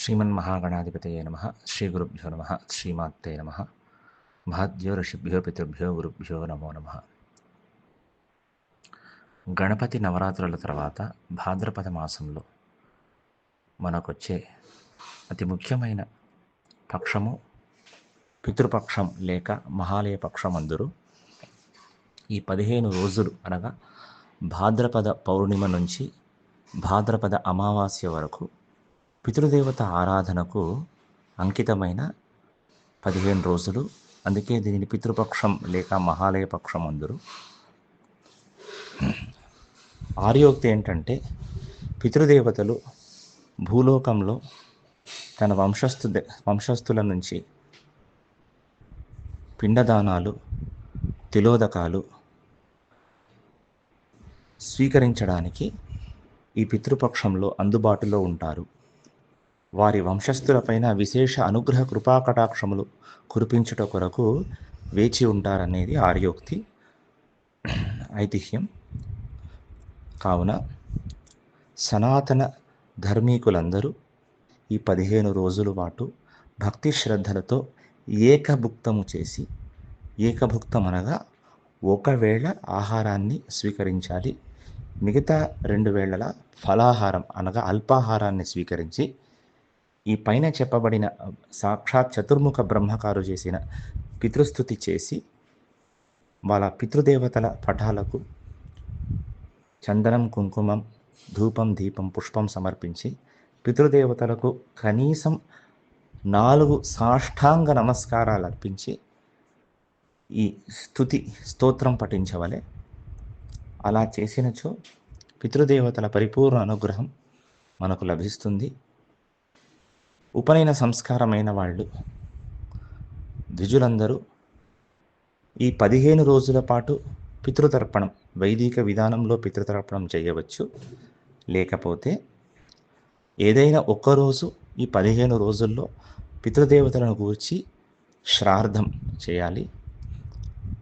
శ్రీమన్మహాగణాధిపతయే నమ. శ్రీ గురుభ్యో నమ. శ్రీమాత్తే నమ. మహద్యో ఋషిభ్యో పితృభ్యో గురుభ్యో నమో నమ. గణపతి నవరాత్రుల తర్వాత భాద్రపద మాసంలో మనకొచ్చే అతి ముఖ్యమైన పక్షము పితృపక్షం లేక మహాలయ పక్షం అందరూ ఈ పదిహేను రోజులు అనగా భాద్రపద పౌర్ణిమ నుంచి భాద్రపద అమావాస్య వరకు పితృదేవత ఆరాధనకు అంకితమైన పదిహేను రోజులు. అందుకే దీనిని పితృపక్షం లేక మహాలయ పక్షం అందరు. ఆర్యోక్తి ఏంటంటే పితృదేవతలు భూలోకంలో తన వంశస్థు వంశస్థుల నుంచి పిండదానాలు తిలోదకాలు స్వీకరించడానికి ఈ పితృపక్షంలో అందుబాటులో ఉంటారు. వారి వంశస్థులపైన విశేష అనుగ్రహ కృపాకటాక్షములు కురిపించుట కొరకు వేచి ఉంటారనేది ఆర్యోక్తి ఐతిహ్యం. కావున సనాతన ధర్మీకులందరూ ఈ పదిహేను రోజుల పాటు భక్తి శ్రద్ధలతో ఏకభుక్తము చేసి ఏకభుక్తం అనగా ఒకవేళ ఆహారాన్ని స్వీకరించాలి మిగతా రెండు వేళల ఫలాహారం అనగా అల్పాహారాన్ని స్వీకరించి ఈ పైన చెప్పబడిన సాక్షాత్ చతుర్ముఖ బ్రహ్మకారు చేసిన పితృస్థుతి చేసి వాళ్ళ పితృదేవతల పటాలకు చందనం కుంకుమం ధూపం దీపం పుష్పం సమర్పించి పితృదేవతలకు కనీసం నాలుగు సాష్టాంగ నమస్కారాలు అర్పించి ఈ స్థుతి స్తోత్రం పఠించవలే. అలా చేసినచో పితృదేవతల పరిపూర్ణ అనుగ్రహం మనకు లభిస్తుంది. ఉపనయన సంస్కారమైన వాళ్ళు. ద్విజులందరూ ఈ పదిహేను రోజుల పాటు పితృతర్పణం వైదిక విధానంలో పితృతర్పణం చేయవచ్చు. లేకపోతే ఏదైనా ఒక్కరోజు ఈ పదిహేను రోజుల్లో పితృదేవతలను గూర్చి శ్రాద్ధం చేయాలి.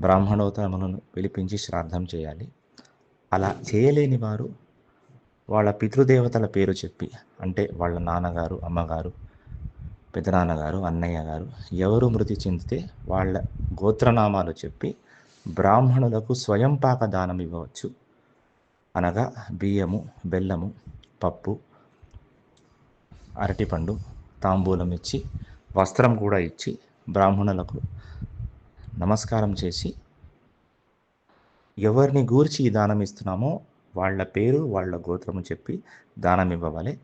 బ్రాహ్మణోత్తములను పిలిపించి శ్రాద్ధం చేయాలి. అలా చేయలేని వారు వాళ్ళ పితృదేవతల పేరు చెప్పి అంటే వాళ్ళ నాన్నగారు అమ్మగారు పెదనాన్నగారు అన్నయ్య గారు ఎవరు మృతి చెందితే వాళ్ళ గోత్రనామాలు చెప్పి బ్రాహ్మణులకు స్వయం పాక దానం ఇవ్వవచ్చు. అనగా బియ్యము బెల్లము పప్పు అరటిపండు తాంబూలం ఇచ్చి వస్త్రం కూడా ఇచ్చి బ్రాహ్మణులకు నమస్కారం చేసి ఎవరిని గూర్చి ఈ దానం ఇస్తున్నామో వాళ్ళ పేరు వాళ్ళ గోత్రము చెప్పి దానం ఇవ్వవాలి.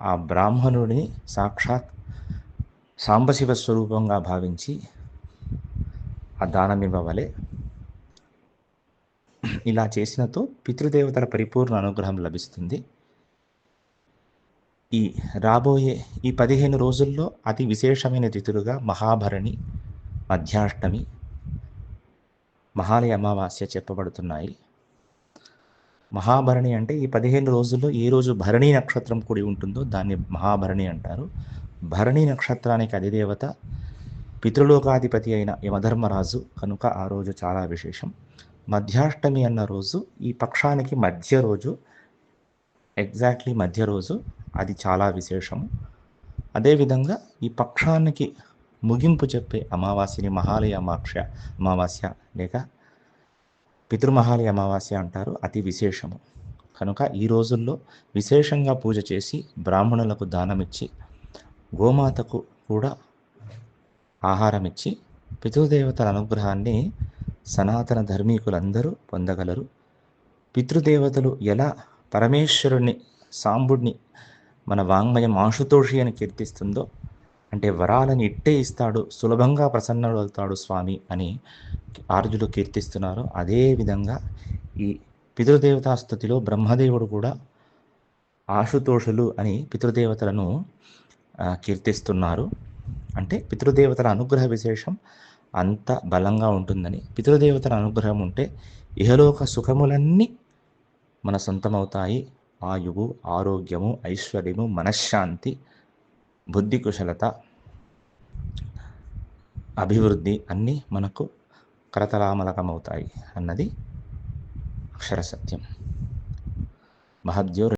ఆ బ్రాహ్మణుడిని సాక్షాత్ సాంబశివ స్వరూపంగా భావించి ఆ దానం ఇవ్వవలే ఇలా చేసినతో పితృదేవతల పరిపూర్ణ అనుగ్రహం లభిస్తుంది. ఈ రాబోయే ఈ పదిహేను రోజుల్లో అతి విశేషమైన తిథులుగా మహాభరణి మధ్యాష్టమి మహాలయ అమావాస్య చెప్పబడుతున్నాయి. మహాభరణి అంటే ఈ పదిహేను రోజుల్లో ఏ రోజు భరణి నక్షత్రం కూడి ఉంటుందో దాన్ని మహాభరణి అంటారు. భరణి నక్షత్రానికి అధిదేవత పితృలోకాధిపతి అయిన యమధర్మరాజు. కనుక ఆ రోజు చాలా విశేషం. మధ్యాష్టమి అన్న రోజు ఈ పక్షానికి మధ్య రోజు ఎగ్జాక్ట్లీ మధ్య రోజు అది చాలా విశేషము అదేవిధంగా ఈ పక్షానికి ముగింపు చెప్పే అమావాస్యని మహాలయ అమాక్ష అమావాస్య లేక పితృమహాలయ అమావాస్య అంటారు అతి విశేషము. కనుక ఈ రోజుల్లో విశేషంగా పూజ చేసి బ్రాహ్మణులకు దానమిచ్చి గోమాతకు కూడా ఆహారం ఇచ్చి పితృదేవతల అనుగ్రహాన్ని సనాతన ధర్మీకులందరూ పొందగలరు. పితృదేవతలు ఎలా పరమేశ్వరుణ్ణి సాంబుడిని మన వాంగ్మయం ఆశుతోషి అని కీర్తిస్తుందో అంటే వరాలని ఇట్టే ఇస్తాడు సులభంగా ప్రసన్నుడవుతాడు స్వామి అని ఆర్జులు కీర్తిస్తున్నారు. అదేవిధంగా ఈ పితృదేవతా స్థుతిలో బ్రహ్మదేవుడు కూడా ఆశుతోషులు అని పితృదేవతలను కీర్తిస్తున్నారు. అంటే పితృదేవతల అనుగ్రహ విశేషం అంత బలంగా ఉంటుందని. పితృదేవతల అనుగ్రహం ఉంటే ఇహలోక సుఖములన్నీ మన సొంతమవుతాయి. ఆయువు ఆరోగ్యము ఐశ్వర్యము మనశ్శాంతి బుద్ధి కుశలత అభివృద్ధి అన్నీ మనకు కరతలామలకమవుతాయి అన్నది అక్షర సత్యం. మహద్యో